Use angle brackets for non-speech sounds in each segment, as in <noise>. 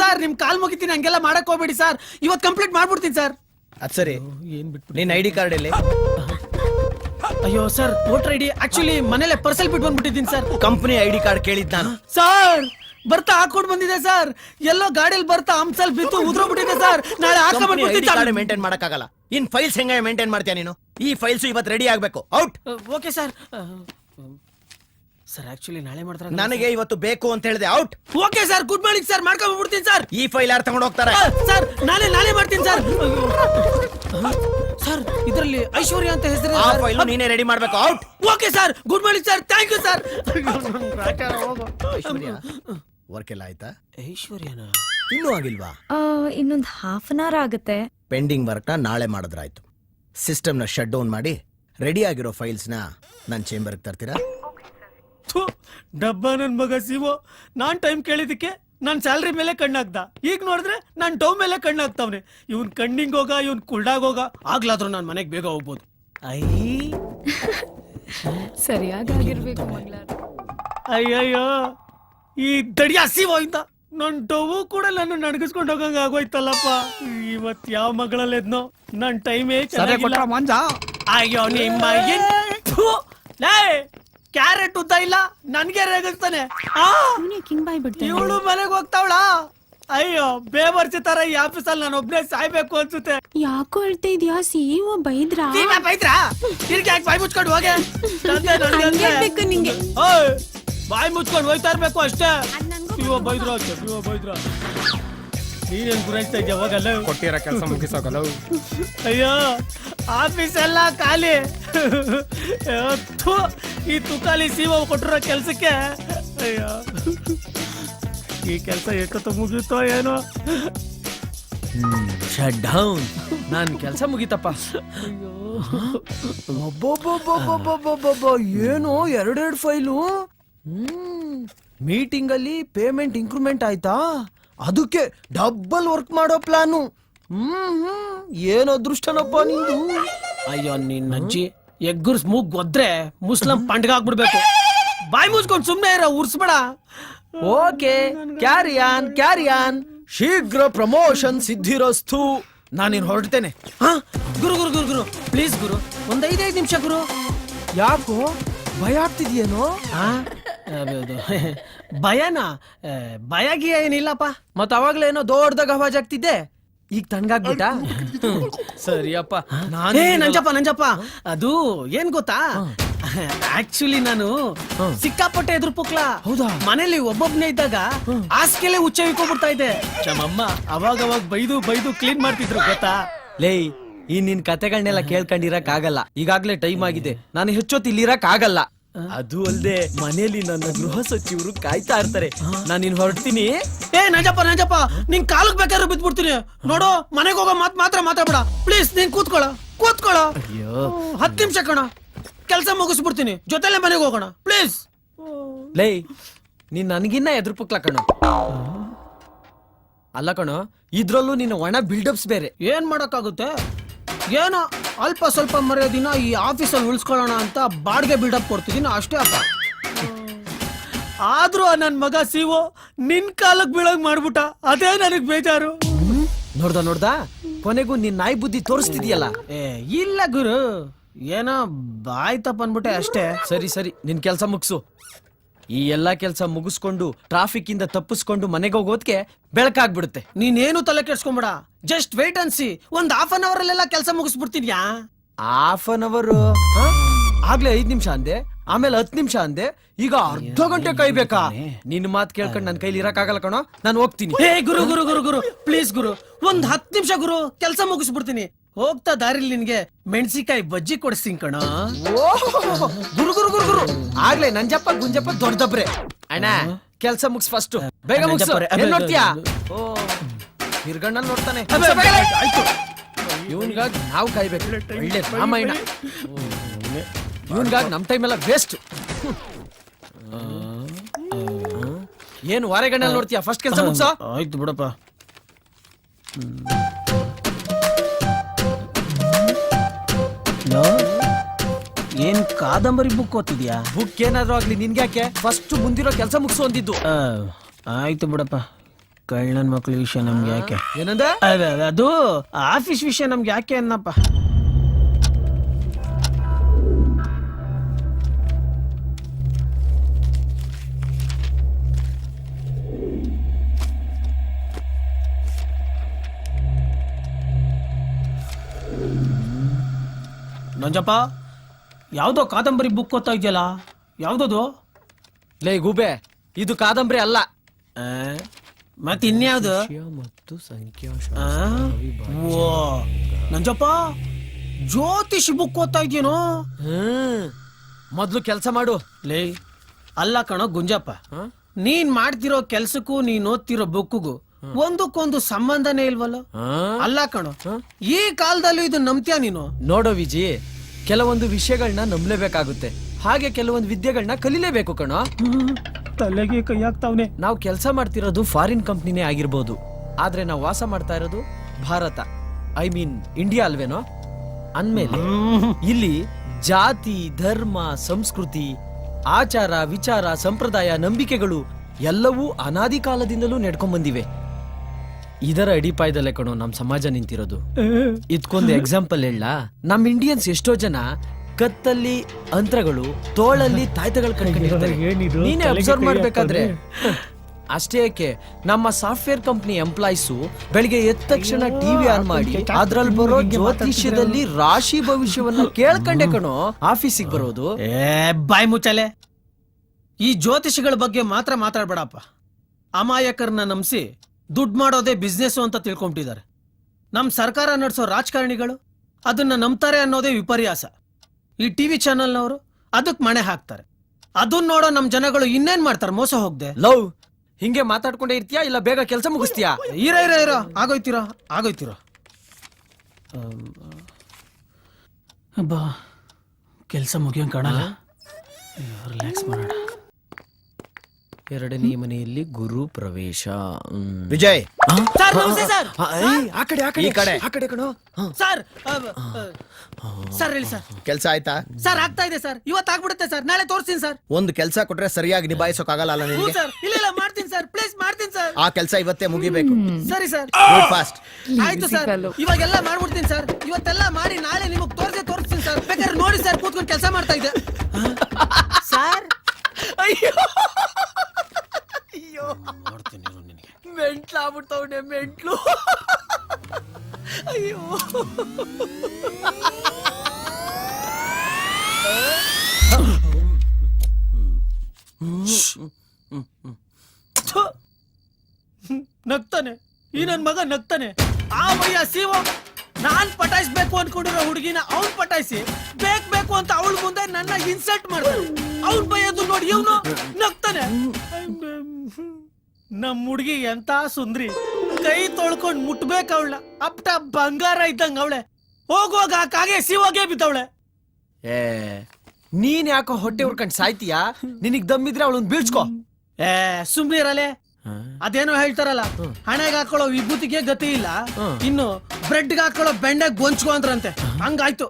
Sir ನಿಮ್ ಕಾಲ್ ಮುಗಿತೀನಿ ಹಂಗೆಲ್ಲ ಮಾಡಕ್ ಹೋಗ್ಬೇಡಿ ಸರ್. ಇವತ್ ಕಂಪ್ಲೀಟ್ ಮಾಡ್ಬಿಡ್ತೀನಿ ಸರ್. ಅದ್ ಸರಿ. ಏನ್ ಬಿಟ್ಬಿಡಿ ನಿನ್ ಐ ಡಿ ಕಾರ್ಡ್ ಇಲ್ಲಿ ಅಯ್ಯೋ ಸರ್ ವೋಟರ್ ಐಡಿ ಆಕ್ಚುಲಿ ಮನೇಲೆ ಪರ್ಸಲ್ ಬಿಟ್ಟು ಬಂದ್ಬಿಟ್ಟಿದ್ದೀನಿ sir. Company I D card ಕೇಳಿದ್ ನಾನು. ಸರ್ ಬರ್ತಾ ಹಾಕೊಂಡು ಬಂದಿದೆ ಸರ್. ಎಲ್ಲೋ ಗಾಡಿಯಲ್ಲಿ ಬರ್ತಾ ಹಂಸಲ್ ಬಿತ್ತು ಉದ್ರೋಗ್ಬಿಟ್ಟಿದೆ ಸರ್. ನಾಳೆ ಹಾಕೊಂಡ್ ಬಂದ್ಬಿಡ್ತೀನಿ ಮೇಂಟೈನ್ ಮಾಡಕ್ಕಾಗಲ್ಲ. ಇನ್ ಫೈಲ್ಸ್ ಹೆಂಗ ಮೇಂಟೈನ್ ಮಾಡ್ತೀಯ ನೀನು? ಈ ಫೈಲ್ಸ್ ಇವತ್ತು ರೆಡಿ ಆಗ್ಬೇಕು. Out okay sir. Sir actually ನಾಳೆ ಮಾಡ್ತಾರೆ ನನಗೆ ಇವತ್ತು ಬೇಕು ಅಂತ ಹೇಳಿದೆ. Out okay sir good morning sir ಮಾಡ್ಕೊಂಡ್ಬಿಡ್ತೀನಿ sir ಈ ಫೈಲ್ ಯಾರು ತಗೊಂಡು ಹೋಗ್ತಾರೆ? ಸರ್ ನಾಳೆ ನಾಳೆ ಮಾಡ್ತೀನಿ ಸರ್ ಸರ್ ಇದರಲ್ಲಿ ಐಶ್ವರ್ಯ ಅಂತ ಹೆಸರು ಆ ಫೈಲ್ ನೀನೇ ರೆಡಿ ಮಾಡ್ಬೇಕು. Out okay sir good morning sir thank you sir work ಎಲ್ಲ ಆಯ್ತಾ? ಐಶ್ವರ್ಯನ? ಇನ್ನೂ ಆಗಿಲ್ವಾ? ಇನ್ನೊಂದು ಹಾಫ್ ಅನ್ ಅವರ್ ಆಗುತ್ತೆ. ಪೆಂಡಿಂಗ್ ವರ್ಕ್ನ ನಾಳೆ ಮಾಡಿದ್ರಾಯ್ತು. ಸಿಸ್ಟಮ್ನ ಶಟ್ ಡೌನ್ ಮಾಡಿ ರೆಡಿ ಆಗಿರೋ ಫೈಲ್ಸ್ನ ನನ್ನ ಚೇಂಬರ್ಗೆ ತರ್ತೀರಾ? ಥು, ಡಬ್ಬ ನನ್ ಮಗ ಸಿವೋ. ನಾನ್ ಟೈಮ್ ಕೇಳಿದಕ್ಕೆ ನಾನು ಸ್ಯಾಲ್ರಿ ಮೇಲೆ ಕಣ್ಣಾಗ್ದ. ಈಗ ನೋಡಿದ್ರೆ ನಾನ್ ಟೌ ಮೇಲೆ ಕಣ್ಣಾಗ್ತಾವ್ನೆ. ಇವನ್ ಕಣ್ಣಿಂಗ್ ಹೋಗ ಇವನ್ ಕುಲ್ಡಾಗ್ ಹೋಗ ಆಗ್ಲಾದ್ರೂ ನಾನ್ ಮನೆಗ್ ಬೇಗ ಹೋಗ್ಬೋದು. ಐ. <laughs> ಸರಿಯಾಗಿರ್ಬೇಕು ಅಯ್ಯಯ್ಯೋ ಈ ದಡಿಯ ಸಿವೋ ಇಂದ. ನನ್ ಟೌ ಕೂಡ ನನ್ನ ನಡ್ಗಿಸ್ಕೊಂಡು ಹೋಗಂಗ ಆಗೋಯ್ತಲ್ಲಪ್ಪ. ಇವತ್ ಯಾವ ಮಗಳಲ್ಲೆದ್ನೋ ನನ್ ಟೈಮೇ ಚೆನ್ನಾಗಿಲ್ಲ. ಮಂಜ. ಅಯ್ಯೋ ನಿಮ್ಮ ಏನ್- ಥು, ಲೇ! ಕ್ಯಾರೆಟ್ ಉದ್ದ ಇಲ್ಲ? ನನ್ಗೆ ರೇಗಿಸ್ತಾನೆ. ಆ? ಕಿಂಗ್ ಬಾಯ್ ಬಿಡ್ತೇನೆ. ಇವಳು ಮನೆಗೆ ಹೋಗ್ತಾವಳ? ಅಯ್ಯೋ ಬೇವರ್ಸಿ ತರ ಈ ಆಫೀಸಲ್ಲಿ ನಾನು ಒಬ್ನೇ ಸಾಯ್ಬೇಕು ಅನ್ಸುತ್ತೆ. ಯಾಕೋ ಹೇಳ್ತಾ ಇದ್ಯಾ? ಸಿಇಒ ಬೈದ್ರಾ? ಬೈದ್ರ ಬೈದ್ರಾ? ತಿರ್ಗಿ ಯಾಕೆ ಬಾಯಿ ಮುಚ್ಕೊಂಡು ಹೋಗೆ? ತಂದೆ ನನ್ಗೆ ನಿಂಗೆ. ಓಯ್, ಬಾಯಿ ಮುಚ್ಕೊಂಡು ಹೋಯ್ತಾ ಇರ್ಬೇಕು ಅಷ್ಟೇ. ಇವ ಬೈದ್ರ ಇವ ಬೈದ್ರ. ನೀನೇನ್ ಗುರಾಯಿಸ್ತಾ ಇದ್ಯಾ ಹೋಗಲ್ಲ? ಕೊಟ್ಟಿರೋ ಕೆಲಸ ಮುಗಿಸೋಗಲ್ಲ? ಅಯ್ಯೋ ಆಫೀಸ್ ಎಲ್ಲ ಖಾಲಿ ಥು, ಈ ತುಕಾಲಿ ಸಿಒ ಕೊಟ್ಟಿರೋ ಕೆಲಸಕ್ಕೆ? ಅಯ್ಯೋ. ಈ ಕೆಲಸ ಎಷ್ಟೊತ್ತ ಮುಗಿಯುತ್ತೋ ಏನೋ? ಶಟ್ ಡೌನ್ ನಾನು ಕೆಲಸ ಮುಗಿತಪ್ಪ. ಅಬ್ಬಬ್ಬಬ್ಬಬ್ಬಬ್ಬಬ್ಬಬ್ಬ, ಏನು ಎರಡೆರಡು ಫೈಲು? ಮೀಟಿಂಗ್ ಅಲ್ಲಿ ಪೇಮೆಂಟ್ ಇಂಕ್ರೂಮೆಂಟ್ ಆಯ್ತಾ? ಅದಕ್ಕೆ ಡಬ್ಬಲ್ ವರ್ಕ್ ಮಾಡೋ ಪ್ಲಾನು ಹ್ಮ್ ಹ್ಮ್ ಏನ್ ಅದೃಷ್ಟನಪ್ಪ ನಿಂದು? ಅಯ್ಯೋ ನಿನ್ನ ಅಜ್ಜಿ. ಎಗ್ಗುರ್ಸ್ ಮೂಗ್ ಒದ್ರೆ ಮುಸ್ಲಂ ಪಂಡ್ಗ ಆಗ್ಬಿಡ್ಬೇಕು. ಬಾಯಿ ಮುಚ್ಕೊಂಡು ಸುಮ್ನೆ ಇರೋ ಉರ್ಸ್ಬೇಡ. Okay carry on carry on. ಶೀಘ್ರ ಪ್ರಮೋಷನ್ ಸಿದ್ಧಿರಸ್ತು. ನಾನಿನ್ ಹೊರಡ್ತೇನೆ. ಹಾ ಗುರು ಗುರು ಗುರು ಗುರು. ಪ್ಲೀಸ್ ಗುರು. ಒಂದ್ ಐದೈದು ನಿಮಿಷ ಗುರು. ಯಾಕೋ? ಭಯ ಆಗ್ತಿದ್ಯೇನೋ? ಆ? ಅದು- ಭಯನಾ? ಭಯ ಗಿಯ ಏನಿಲ್ಲಪ್ಪ. ಮತ್ ಅವಾಗ್ಲೇನೋ ದೊಡ್ಡದಾಗ ಅವಾಜ್ ಆಗ್ತಿದ್ದೆ. ಈಗ ತಣ್ಣಗಾಗ್ಬಿಟ್ಟ ಸರಿಯಪ್ಪ ನಾನೇ ನಂಜಪ್ಪ ನಂಜಪ್ಪ. ಅದು ಏನ್ ಗೊತ್ತಾ? ಆಕ್ಚುಲಿ ನಾನು ಸಿಕ್ಕಾಪಟ್ಟೆ ಎದುರು ಪುಕ್ಲ ಹೌದಾ? ಮನೇಲಿ ಒಬ್ಬೊಬ್ನೇ ಇದ್ದಾಗ ಹಾಸ್ಗೆಲೆ ಹುಚ್ಚ ಇಕ್ಕೊಬಿಡ್ತಾ ಇದೆ ನಮ್ಮಮ್ಮ ಅವಾಗ ಅವಾಗ ಬೈದು ಬೈದು ಕ್ಲೀನ್ ಮಾಡ್ತಿದ್ರು ಗೊತ್ತಾ? ಲೇ ಈ ನಿನ್ ಕತೆಗಳನ್ನೆಲ್ಲ ಕೇಳ್ಕೊಂಡಿರಕ್ ಆಗಲ್ಲ ಈಗಾಗ್ಲೇ ಟೈಮ್ ಆಗಿದೆ. ನಾನು ಹೆಚ್ಚೊತ್ತು ಇಲ್ಲಿರಕ್ ಆಗಲ್ಲ ಅದು ಅಲ್ಲದೆ ಮನೆಯಲ್ಲಿ ನನ್ನ ಗೃಹ ಸಚಿವರು ಕಾಯ್ತಾ ಇರ್ತಾರೆ. ನಾನು ನೀನ್ ಹೊರಡ್ತೀನಿ. ಏ ನಂಜಪ್ಪ ನಂಜಪ್ಪ ನಿನ್ ಕಾಲಕ್ ಬೇಕಾದ್ರೆ ಬಿದ್ಬಿಡ್ತೀನಿ ನೋಡು ಮನೆಗೆ ಹೋಗೋ ಮಾತ್ ಮಾತ್ರ ಮಾತಾಡ್ಬೇಡ. ಪ್ಲೀಸ್ ನೀನ್ ಕೂತ್ಕೊಳ ಕೂತ್ಕೊಳ. ಹತ್ ನಿಮಿಷ ಕಣ. ಕೆಲಸ ಮುಗಿಸ್ಬಿಡ್ತೀನಿ. ಜೊತೆಲೆ ಮನೆಗೆ ಹೋಗೋಣ. ಪ್ಲೀಸ್. ಲೈ ನೀನ್ ನನಗಿನ್ನ ಎದುರು ಪುಕ್ಲ ಕಣ. ಅಲ್ಲ ಕಣ ಇದ್ರಲ್ಲೂ ನಿನ್ನ ಒಣ ಬಿಲ್ಡಪ್ಸ್ ಬೇರೆ. ಏನ್ ಮಾಡಕ್ಕಾಗುತ್ತೆ? ಏನೋ ಅಲ್ಪ ಸ್ವಲ್ಪ ಮರೆಯೋದಿನ ಈ ಆಫೀಸಲ್ಲಿ ಉಳಿಸ್ಕೊಳ್ಳೋಣ ಅಂತ ಬಾಡಿಗೆ ಬಿಲ್ಡಪ್ ಕೊಡ್ತಿದ್ದೀನಿ ಅಷ್ಟೇ ಅಪ್ಪ. ಆದ್ರೂ ನನ್ನ ನನ್ ಮಗ ಸಿವೋ ನಿನ್ ಕಾಲಕ್ಕೆ ಬೀಳಂಗ್ ಮಾಡ್ಬಿಟ್ಟ ಅದೇ ನನಗ್ ಬೇಜಾರು. ನೋಡ್ದ ನೋಡ್ದ? ಕೊನೆಗೂ ನಿನ್ ನಾಯಿ ಬುದ್ಧಿ ತೋರಿಸ್ತಿದ್ಯಲ್ಲ? ಏ ಇಲ್ಲ ಗುರು. ಏನೋ ಬಾಯ್ತಪ್ಪ ಅನ್ಬಿಟ್ಟೆ ಅಷ್ಟೇ. ಸರಿ ಸರಿ ನಿನ್ ಕೆಲಸ ಮುಗ್ಸು. ಈ ಎಲ್ಲಾ ಕೆಲಸ ಮುಗಿಸ್ಕೊಂಡು ಟ್ರಾಫಿಕ್ ಇಂದ ತಪ್ಪಿಸ್ಕೊಂಡು ಮನೆಗೆ ಹೋಗೋದಕ್ಕೆ ಬೆಳಕಾಗ್ಬಿಡುತ್ತೆ. ನೀನೇನು ತಲೆ ಕೆಡ್ಸ್ಕೊಂಬೇಡ. ಜಸ್ಟ್ ವೇಟ್ ಅನ್ಸಿ ಒಂದ್ ಹಾಫ್ ಅನ್ ಅವರ್ ಅಲ್ಲೆಲ್ಲ ಕೆಲಸ ಮುಗಿಸ್ಬಿಡ್ತೀನಿಯಾ ಹಾಫ್ ಅನ್ ಅವರ್ ಆಗ್ಲೇ ಐದ್ ನಿಮಿಷ ಅಂದೆ ಆಮೇಲೆ ಹತ್ತು ನಿಮಿಷ ಅಂದೆ ಈಗ ಅರ್ಧ ಗಂಟೆ ಕಾಯ್ಬೇಕಾ ನಿನ್ ಮಾತ್ ಕೇಳ್ಕೊಂಡು ನನ್ ಕೈಲಿ ಇರಕ್ಕಾಗಲ್ಲ ಕಣೋ ನಾನು ಹೋಗ್ತೀನಿ. ಹೇ ಗುರು ಗುರು ಗುರು ಗುರು ಪ್ಲೀಸ್ ಗುರು ಒಂದ್ ಹತ್ತು ನಿಮಿಷ ಗುರು ಕೆಲಸ ಮುಗಿಸ್ಬಿಡ್ತೀನಿ. ಹೋಗ್ತಾ ದಾರಿಲಿ ನಿನ್ಗೆ ಮೆಣಸಿಕಾಯಿ ಬಜ್ಜಿ ಕೊಡಿಸ್ತೀನಿ ಕಣ. ಗುರು ಗುರು ಗುರು ಗುರು. ಆಗ್ಲೇ ನಂಜಪ್ಪ ಗುಂಜಪ್ಪ ದೊಡ್ಡದಬ್ರೆ. ಅಣ್ಣ ಕೆಲ್ಸ ಮುಗಿಸ್ ಫಸ್ಟ್ ಬೇಗ ಮುಗ್ಸು. ಏನ್ ನೋಡ್ತೀಯಾ? ಓ. ಹಿರ್ಗಣ್ಣ ನೋಡ್ತಾನೆ. ಇವನ್ಗಾಗಿ ನಾವು ಕಾಯ್ಬೇಕು. ಒಳ್ಳೆ ರಾಮಾಯಣ. ಇವನ್ಗಾಗಿ ನಮ್ ಟೈಮ್ ಎಲ್ಲ ವೇಸ್ಟ್ ಏನು ವಾರೆಗಣ್ಣಲ್ಲಿ ನೋಡ್ತೀಯಾ? ಫಸ್ಟ್ ಕೆಲಸ ಮುಗಿಸ? ಆಯ್ತು ಬಿಡಪ್ಪ. ಏನ್ ಕಾದಂಬರಿ ಬುಕ್ ಓದ್ತಿದ್ಯಾ? ಬುಕ್ ಏನಾದ್ರೂ ಆಗ್ಲಿ ನಿನ್ಗ್ಯಾಕೆ ಫಸ್ಟ್ ಮುಂದಿರೋ ಕೆಲಸ ಮುಗಿಸು ಅಂದಿದ್ದು. ಆ, ಆಯ್ತು ಬಿಡಪ್ಪ. ಕಳ್ಳನ್ ಮಕ್ಳ ವಿಷಯ ನಮ್ಗೆ ಯಾಕೆ? ಏನಂದ? ಅದ ಅದ- ಅದು ಆಫೀಸ್ ವಿಷಯ ನಮ್ಗೆ ಯಾಕೆ ಅನ್ನಪ್ಪ? ನಂಜಪ್ಪ ಯಾವುದೋ ಕಾದಂಬರಿ ಬುಕ್ ಓದ್ತಾ ಇದೆಯಲ್ಲ? ಯಾವ್ದದು? ಲೇ ಗೂಬೆ ಇದು ಕಾದಂಬರಿ ಅಲ್ಲ. ಮತ್ತೆ ಇನ್ಯಾವ್ದು? ಮತ್ತು ಸಂಖ್ಯಾ ಓ ನಂಜಪ್ಪ ಜ್ಯೋತಿಷ್ ಬುಕ್ ಓದ್ತಾ ಇದೆಯೇನೋ? ಮೊದ್ಲು ಕೆಲಸ ಮಾಡು. ಲೇ ಅಲ್ಲ ಕಣೋ ಗುಂಜಪ್ಪ? ನೀನ್ ಮಾಡ್ತಿರೋ ಕೆಲ್ಸಕ್ಕೂ ನೀನ್ ಓದ್ತಿರೋ ಬುಕ್ಕಿಗೂ ಒಂದಕ್ಕೊಂದು ಸಂಬಂಧನೇ ಇಲ್ವಲ್ಲ? ಅಲ್ಲ ಕಣೋ ಈ ಕಾಲದಲ್ಲೂ ಇದು ನಂಬ್ತೀಯ ನೀನು? ನೋಡೋ ವಿಜಿ ಕೆಲವೊಂದು ವಿಷಯಗಳನ್ನ ನಂಬಲೇಬೇಕಾಗುತ್ತೆ. ಹಾಗೆ ಕೆಲವೊಂದು ವಿದ್ಯೆಗಳನ್ನ ಕಲಿಲೇಬೇಕು ಕಣೋ. ತಲೆಗೆ ಕೈ ಹಾಕ್ತಾವ್ನೆ. ನಾವು ಕೆಲಸ ಮಾಡ್ತಿರೋದು ಫಾರಿನ್ ಕಂಪ್ನಿನೇ ಆಗಿರ್ಬೋದು. ಆದ್ರೆ ನಾವು ವಾಸ ಮಾಡ್ತಾ ಇರೋದು ಭಾರತ. ಐ ಮೀನ್ ಇಂಡಿಯಾ ಅಲ್ವೇನೋ? ಅಂದ್ಮೇಲೆ ಇಲ್ಲಿ ಜಾತಿ ಧರ್ಮ ಸಂಸ್ಕೃತಿ ಆಚಾರ ವಿಚಾರ ಸಂಪ್ರದಾಯ ನಂಬಿಕೆಗಳು ಎಲ್ಲವೂ ಅನಾದಿ ಕಾಲದಿಂದಲೂ ನಡ್ಕೊಂಡ್ ಬಂದಿವೆ ಇದರ ಅಡಿಪಾಯದಲ್ಲೇ ಕಣೋ ನಮ್ ಸಮಾಜ ನಿಂತಿರೋದು. ಇದ್ಕೊಂದು ಎಕ್ಸಾಂಪಲ್ ಹೇಳ. ನಮ್ ಇಂಡಿಯನ್ಸ್ ಎಷ್ಟೋ ಜನ ಕತ್ತಲ್ಲಿ ಅಂತ್ರಗಳು ತೋಳಲ್ಲಿ ತಾಯ್ತಗಳು ಕಂಡ್ಕೊಂಡಿದ್ದಾರೆ ಏನಿದು? ನೀನೇ ತಲೆಗೆ ಅಬ್ಸರ್ವ್ ಕೈ ಮಾಡ್ಬೇಕಾದ್ರೆ. ಅಷ್ಟೇ ಯಾಕೆ ನಮ್ಮ ಸಾಫ್ಟ್ವೇರ್ ಕಂಪ್ನಿ ಎಂಪ್ಲಾಯ್ಸು ಬೆಳಿಗ್ಗೆ ಎದ್ದ ತಕ್ಷಣ ಟಿವಿ ಆನ್ ಮಾಡಿ ಅದ್ರಲ್ಲಿ ಬರೋ ಜ್ಯೋತಿಷ್ಯದಲ್ಲಿ ರಾಶಿ ಭವಿಷ್ಯವನ್ನ ಕೇಳ್ಕೊಂಡೆ ಕಣೋ ಆಫೀಸಿಗೆ ಬರೋದು. ಏ ಬಾಯ್ ಮುಚ್ಚಲೆ. ಈ ಜ್ಯೋತಿಷಿಗಳ ಬಗ್ಗೆ ಮಾತ್ರ ಮಾತಾಡ್ಬೇಡಪ್ಪ. ಅಮಾಯಕರನ್ನ ನಂಬಿಸಿ ದುಡ್ಡು ಮಾಡೋದೇ ಬಿಸ್ನೆಸ್ಸು ಅಂತ ತಿಳ್ಕೊಂಬಿಟ್ಟಿದ್ದಾರೆ. ನಮ್ಮ ಸರ್ಕಾರ ನಡೆಸೋ ರಾಜಕಾರಣಿಗಳು ಅದನ್ನು ನಂಬ್ತಾರೆ ಅನ್ನೋದೇ ವಿಪರ್ಯಾಸ. ಈ ಟಿ ವಿ ಚಾನಲ್ನವರು ಅದಕ್ಕೆ ಮಣೆ ಹಾಕ್ತಾರೆ. ಅದನ್ನ ನೋಡೋ ನಮ್ಮ ಜನಗಳು ಇನ್ನೇನ್ ಮಾಡ್ತಾರೆ? ಮೋಸ ಹೋಗ್ದೆ. ಲವ್ ಹಿಂಗೆ ಮಾತಾಡ್ಕೊಂಡೇ ಇರ್ತೀಯಾ? ಇಲ್ಲ ಬೇಗ ಕೆಲಸ ಮುಗಿಸ್ತೀಯಾ? ಇರ ಇರ ಇರ. ಆಗೋಯ್ತಿರೋ? ಆಗೋಯ್ತಿರೋ? ಬಾ ಕೆಲಸ ಮುಗಿಯಂಗ್ ಕಾಣಲ್ಲ. ರಿಲ್ಯಾಕ್ಸ್ ಮಾಡೋಣ. ಎರಡನೇ ಮನೆಯಲ್ಲಿ ಗುರು ಪ್ರವೇಶ. ವಿಜಯ್! ಸರ್ ನಮಸ್ತೆ ಸರ್. ಆ, ಕಡೆ ಆ ಕಡೆ ಈ ಕಡೆ. ಆ ಕಡೆ ಕಣೋ. ಸರ್ ಅ, ಅ, ಸರ್ ಹೇಳಿ ಸರ್. ಕೆಲ್ಸ ಆಯ್ತಾ? ಸರ್ ಆಗ್ತಾ ಇದೆ ಸರ್. ಇವತ್ತು ಆಗ್ಬಿಡುತ್ತೆ ಸರ್. ನಾಳೆ ತೋರಿಸ್ತೀನಿ ಸರ್. ಒಂದು ಕೆಲಸ ಕೊಟ್ರೆ ಸರಿಯಾಗಿ ನಿಭಾಯಿಸೋಕಾಗಲ್ಲ ಅಲ್ಲ ಹ್ಞೂ ನಿನ್ಗೆ ಸರ್. ಇಲ್ಲ ಇಲ್ಲ ಮಾಡ್ತೀನಿ ಸರ್. ಪ್ಲೀಸ್ ಮಾಡ್ತೀನಿ ಸರ್. ಆ ಕೆಲಸ ಇವತ್ತೇ ಮುಗಿಬೇಕು. ಸರಿ ಸರ್. ಫಾಸ್ಟ್ ಆಯ್ತು ಸರ್. ಇವಾಗೆಲ್ಲ ಮಾಡ್ಬಿಡ್ತೀನಿ ಸರ್. ನಗ್ತಾನೆ. ಈ ನನ್ ಮಗ ನಗ್ತಾನೆ. ಆ ಮೈಯ ಸಿವ ನಾನ್ ಪಟಾಯಿಸ್ಬೇಕು ಅನ್ಕೊಂಡಿರೋ ಹುಡುಗಿನ ಅವ್ನ್ ಪಟಾಯಿಸಿ ಬೇಕ್ ಬೇಕು ಅಂತ ಅವಳ ಮುಂದೆ ನನ್ನ ಇನ್ಸಲ್ಟ್ ಮಾಡ್ತಾನೆ. ಅವ್ನ್ ಬೈಯೋದು ನೋಡಿ ಇವನು ನಗ್ತಾನೆ. ನಮ್ ಹುಡುಗಿ ಎಂತ ಸುಂದ್ರಿ. ಕೈ ತೊಳ್ಕೊಂಡ್ ಮುಟ್ಬೇಕ ಅವಳ ಅಪ್ಟ ಬಂಗಾರ ಇದ್ದಂಗ ಅವಳೆ. ಹೋಗುವಾಗ ಆ ಕಾಗೆ ಸಿವಾಗೆ ಬಿದ್ದವಳೆ. ಏ ನೀನ್ ಯಾಕೋ ಹೊಟ್ಟೆ ಉರ್ಕೊಂಡ್ ಸಾಯ್ತೀಯಾ? ನಿನಗ್ ದಮ್ಮಿದ್ರೆ ಅವಳನ್ ಬೀಳ್ಸ್ಕೊ. ಏ ಸುಮ್ನಿರಲೆ. ಅದೇನೋ ಹೇಳ್ತಾರಲ್ಲ ಹಣೆಗೆ ಹಾಕೊಳ್ಳೋ ವಿಭೂತಿಗೆ ಗತಿ ಇಲ್ಲ ಇನ್ನು ಬ್ರೆಡ್ಗೆ ಹಾಕೊಳ್ಳೋ ಬೆಂಡೆ ಗೊಂಚ್ಕೊ ಅಂದ್ರಂತೆ. ಹಂಗಾಯ್ತು.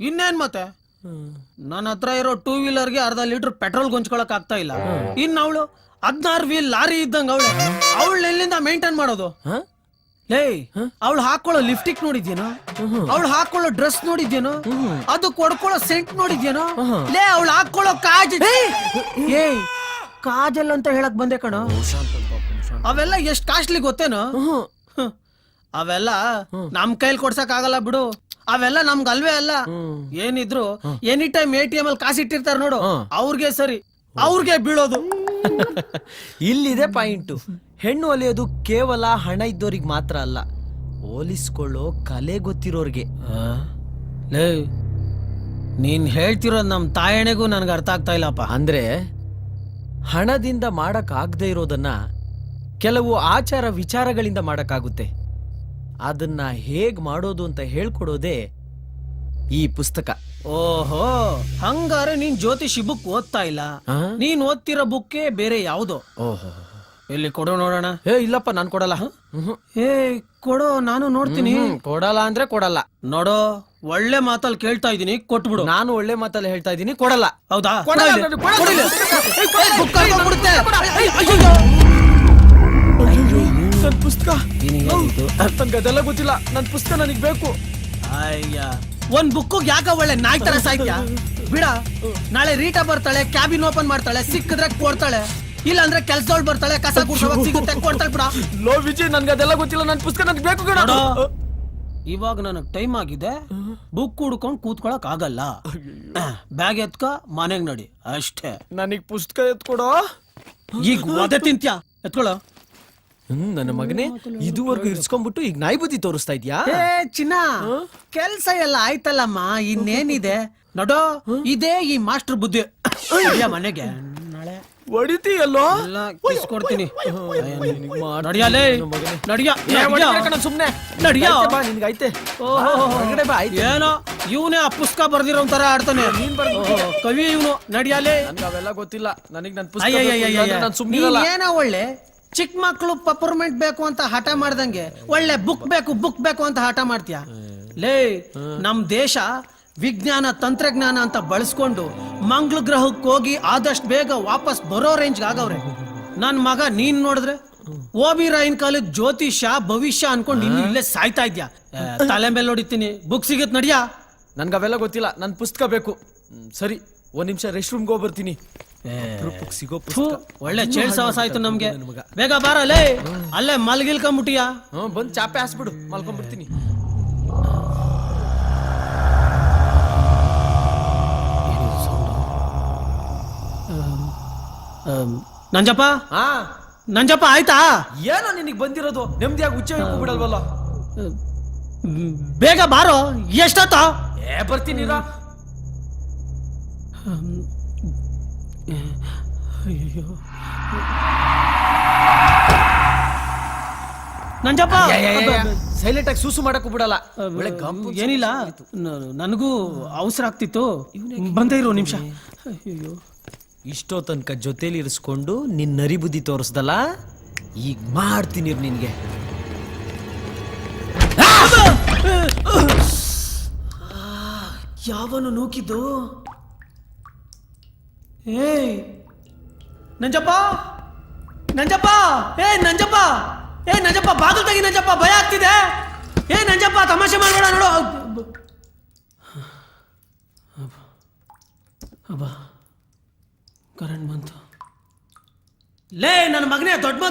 ಇನ್ನೇನ್ ಮತ್ತೆ? ನನ್ನ ಹತ್ರ ಇರೋ ಟೂ ವೀಲರ್ಗೆ ಅರ್ಧ ಲೀಟರ್ ಪೆಟ್ರೋಲ್ ಗೊಂಚ್ಕೊಳಕ್ ಆಗ್ತಾ ಇಲ್ಲ. ಇನ್ ಅವಳು ಹದ್ನಾರು ವೀಲ್ ಲಾರಿ ಇದ್ದಂಗ ಅವಳು. ಅವಳು ಎಲ್ಲಿಂದ ಮೇಂಟೈನ್ ಮಾಡೋದು? ಲೇ ಅವಳು ಹಾಕೊಳ್ಳೋ ಲಿಫ್ಟಿಕ್ ನೋಡಿದ್ಯೇನೋ? ಅವಳು ಹಾಕೊಳ್ಳೋ ಡ್ರೆಸ್ ನೋಡಿದ್ಯೇನೋ? ಅದು ಕೊಡ್ಕೊಳ್ಳೋ ಸೆಂಟ್ ನೋಡಿದ್ಯೇನೋ? ಲೇ ಅವಳು ಹಾಕೊಳ್ಳೋ ಕಾಜ್ ಏಯ್ ಕಾಜಲ್ ಅಂತ ಹೇಳಕ್ ಬಂದೆ ಕಣೋ. ಅವೆಲ್ಲ ಎಷ್ಟ್ ಕಾಸ್ಟ್ಲಿ ಗೊತ್ತೇನೋ. ಅವೆಲ್ಲ ನಮ್ ಕೈಲಿ ಕೊಡ್ಸಕ್ ಆಗಲ್ಲ ಬಿಡು. ಅವೆಲ್ಲ ನಮ್ಗ್ ಅಲ್ವೇ ಅಲ್ಲ. ಏನಿದ್ರು any time A T M ಅಲ್ಲಿ ಕಾಸಿಟ್ಟಿರ್ತಾರ ನೋಡು. ಅವ್ರಿಗೆ ಸರಿ. ಅವ್ರಿಗೆ ಬೀಳೋದು. <laughs> ಇಲ್ಲಿದೆ ಪಾಯಿಂಟು. ಹೆಣ್ಣು ಒಲಿಯೋದು ಕೇವಲ ಹಣ ಇದ್ದವ್ರಿಗೆ ಮಾತ್ರ ಅಲ್ಲ. ಹೋಲಿಸ್ಕೊಳ್ಳೋ ಕಲೆ ಗೊತ್ತಿರೋರ್ಗೆ. ಲೇ ನೀನ್ ಹೇಳ್ತಿರೋದು ನಮ್ ತಾಯಣೆಗೂ ನನ್ಗೆ ಅರ್ಥ ಆಗ್ತಾ ಇಲ್ಲಪ್ಪ. ಅಂದ್ರೆ ಹಣದಿಂದ ಮಾಡೋಕ್ಕಾಗದೇ ಇರೋದನ್ನ ಕೆಲವು ಆಚಾರ ವಿಚಾರಗಳಿಂದ ಮಾಡೋಕ್ಕಾಗುತ್ತೆ. ಅದನ್ನ ಹೇಗ್ ಮಾಡೋದು ಅಂತ ಹೇಳ್ಕೊಡೋದೇ ಈ ಪುಸ್ತಕ. ಓಹೋ ಹಂಗಾರೆ ನೀನ್ ಜ್ಯೋತಿಷಿ ಬುಕ್ ಓದ್ತಾ ಇಲ್ಲ? ನೀನ್ ಓದ್ತಿರೋ ಬುಕ್ಕೇ ಬೇರೆ ಯಾವ್ದೋ? ಓಹೋ. ಎಲ್ಲಿ ಕೊಡು ನೋಡೋಣ. ಏ ಇಲ್ಲಪ್ಪ ನಾನು ಕೊಡಲ್ಲ. ಏ ಕೊಡೋ ನಾನು ನೋಡ್ತೀನಿ. ಕೊಡಲ್ಲ ಅಂದ್ರೆ ಕೊಡಲ್ಲ. ನೋಡೋ ಒಳ್ಳೆ ಮಾತಲ್ ಕೇಳ್ತಾ ಇದೀನಿ ಕೊಟ್ಬಿಡು. ನಾನು ಒಳ್ಳೆ ಮಾತಲ್ ಹೇಳ್ತಾ ಇದ್ದೀನಿ ಕೊಡಲ್ಲ. ಹೌದಾ? ನನ್ ಇಲ್ಲಿ. ಇಲ್ಲಿ. ಪುಸ್ತಕ. ಅದೆಲ್ಲ ಗೊತ್ತಿಲ್ಲ. ನನ್ ಪುಸ್ತಕ ನನಗ್ ಬೇಕು. ಅಯ್ಯ. ಒಂದ್ ಬುಕ್ ಯಾಕ ಒಳ್ಳೆ ನಾಯಿ ತರ ಸಾಯ್ತ್ಯಾ ಬಿಡ. ನಾಳೆ ರೀಟಾ ಬರ್ತಾಳೆ ಕ್ಯಾಬಿನ್ ಓಪನ್ ಮಾಡ್ತಾಳೆ ಸಿಕ್ಕಿದ್ರೆ ಕೊಡ್ತಾಳೆ. ಇಲ್ಲ ಅಂದ್ರೆ ಕೆಲ್ಸದವಳು ಬರ್ತಾಳೆ ಕಸ ಗುಡ್ಸೋವಾಗ ಸಿಗುತ್ತೆ <laughs> ಕೊಡ್ತಾಳೆ ಬಿಡ. ಲೋ ವಿಜಯ್ ನನ್ಗೆ ಅದೆಲ್ಲ ಗೊತ್ತಿಲ್ಲ ನನ್ ಪುಸ್ತಕ ನನ್ಗೆ ಬೇಕು ಕಣ. ಇವಾಗ ನನಗ್ ಟೈಮ್ ಆಗಿದೆ ಬುಕ್ ಹುಡ್ಕೊಂಡು ಕೂತ್ಕೊಳಕ್ ಆಗಲ್ಲ. <clears throat> ಬ್ಯಾಗ್ ಎತ್ಕ ಮನೆಗ್ ನಡಿ. ಅಷ್ಟೇ. ನನಗ್ ಪುಸ್ತಕ ಎತ್ಕೊಡೋ? ಈಗ ಒದೆ ತಿಂತ್ಯಾ? ಎತ್ಕೊಳ್ಳೋ ಹ್ಮ್ ನನ್ನ ಮಗನೇ ಇದುವರೆಗೂ ಇರ್ಸ್ಕೊಂಡ್ಬಿಟ್ಟು ಈಗ ನಾಯಿ ಬುದ್ಧಿ ತೋರಿಸ್ತಾ ಇದ್ಯಾ? ಏ ಚಿನ್ನ ಕೆಲ್ಸ ಎಲ್ಲ ಆಯ್ತಲ್ಲಮ್ಮ ಇನ್ನೇನಿದೆ? ನೋಡೋ ಇದೇ ಈ ಮಾಸ್ಟರ್ ಬುದ್ಧಿ. ಮನೆಗೆ? ನಾಳೆ. ಹೊಡಿತೀಯಲ್ಲೋ? ಎಲ್ಲ ಕಿಸ್ಕೊಡ್ತೀನಿ ನಡಿಯಲೇ ನಡಿಯ ಸುಮ್ನೆ. ನಡಿಯ. ಬಾ ನಿನ್ಗೈತೆ. ಹೊರಗಡೆ ಬಾ ಆಯ್ತು. ಏನೋ ಇವನೇ ಆ ಪುಸ್ತಕ ಬರ್ದಿರೋ ತರ ಆಡ್ತಾನೆ ಕವಿ ಇವನು. ನಡಿಯಲೇ ನಾವೆಲ್ಲ ಅವೆಲ್ಲ ಗೊತ್ತಿಲ್ಲ. ನನಗ್ ನನ್ ಪುಸ್ತಕ ಏನೋ ಒಳ್ಳೆ ಚಿಕ್ಕ ಮಕ್ಕಳು ಪರ್ಫಾರ್ಮೆಂಟ್ ಬೇಕು ಅಂತ ಹಠ ಮಾಡ್ದಂಗೆ ಒಳ್ಳೆ ಬುಕ್ ಬೇಕು ಬುಕ್ ಬೇಕು ಅಂತ ಹಠ ಮಾಡ್ತೀಯ? ಲೇ ನಮ್ ದೇಶ ವಿಜ್ಞಾನ ತಂತ್ರಜ್ಞಾನ ಅಂತ ಬಳಸ್ಕೊಂಡು ಮಂಗಳ ಗ್ರಹಕ್ಕೆ ಹೋಗಿ ಆದಷ್ಟು ಬೇಗ ವಾಪಸ್ ಬರೋ ರೇಂಜ್ ಆಗವ್ರೆ. ನನ್ನ ಮಗ ನೀನ್ ನೋಡಿದ್ರೆ ಓಬಿ ರಾಯನ್ ಕಾಲದ ಜ್ಯೋತಿಷ ಭವಿಷ್ಯ ಅನ್ಕೊಂಡು ಇನ್ನು ಇಲ್ಲೇ ಸಾಯ್ತಾ ಇದ್ಯಾ. ತಲೆ ಮೇಲೆ ನೋಡಿತೀನಿ ಬುಕ್ ಸಿಗತ್ ನಡಿಯಾ? ನನ್ಗೆ ಅವೆಲ್ಲ ಗೊತ್ತಿಲ್ಲ. ನನ್ ಪುಸ್ತಕ ಬೇಕು. ಹ್ಮ್, ಸರಿ. ಒಂದ್ ನಿಮಿಷ ರೆಸ್ಟ್ ರೂಮ್ಗೆ ಹೋಗ್ಬರ್ತೀನಿ. ಸಿಗೋ ಥು, ಪುಸ್ತಕ. ಒಳ್ಳೆ ಚೇಳ್ ಸವಾಸ ಆಯ್ತು ನಮ್ಗೆ. ಬೇಗ ಬಾರಲೇ ಅಲ್ಲೇ ಮಲ್ಗಿಲ್ಕೊಂಬಿಟ್ಟಿಯಾ? ಹ್ಮ್ ಬಂದ್ ಚಾಪೆ ಹಾಸ್ಬಿಡು. ಮಲ್ಕೊಂಡ್ಬಿಡ್ತೀನಿ. ನಂಜಪ್ಪ? ಹಾ? ನಂಜಪ್ಪ ಆಯ್ತಾ? ಏನೋ ನಿನಗೆ ಬಂದಿರೋದು? ನೆಮ್ಮದಿಯಾಗಿ ಉಚ್ಚ ಬಿಡಲ್ವಲ್ಲ ಬೇಗ ಬಾರೋ ಎಷ್ಟೊತ್ತ? ಏ ಬರ್ತೀನಿ ಅಯ್ಯೋ ನಂಜಪ್ಪ! ಸೈಲೆಂಟ್ ಆಗಿ ಸೂಸು ಮಾಡಕ್ಕೂ ಬಿಡಲ್ಲ. ಏನಿಲ್ಲ. ನನಗೂ ಅವಸರ ಆಗ್ತಿತ್ತು. ಬಂದೇ ಇರೋ ನಿಮಿಷ. ಅಯ್ಯೋ ಇಷ್ಟೋ ತನಕ ಜೊತೆಲಿ ಇರಿಸ್ಕೊಂಡು ನಿನ್ನ ನರಿ ಬುದ್ಧಿ ತೋರಿಸ್ದಲ್ಲ, ಈಗ ಮಾಡ್ತೀನಿ ನಿನಗೆ ನಿನ್ಗೆ. ಯಾವನು ನೂಕಿದ್ದು? ಏಯ್, ನಂಜಪ್ಪ! ನಂಜಪ್ಪ! ಏ ನಂಜಪ್ಪ! ಏ ನಂಜಪ್ಪ, ಬಾಗಿಲು ತೆಗಿ ನಂಜಪ್ಪ, ಭಯ ಆಗ್ತಿದೆ. ಏ ನಂಜಪ್ಪ, ತಮಾಷೆ ಮಾಡೋಣ ನೋಡು. ಅಬ್ಬ. ಕರೆಂಟ್ ಬಂತು. ಲೇ ನನ್ನ ಮಗನೇ ದೊಡ್ಡ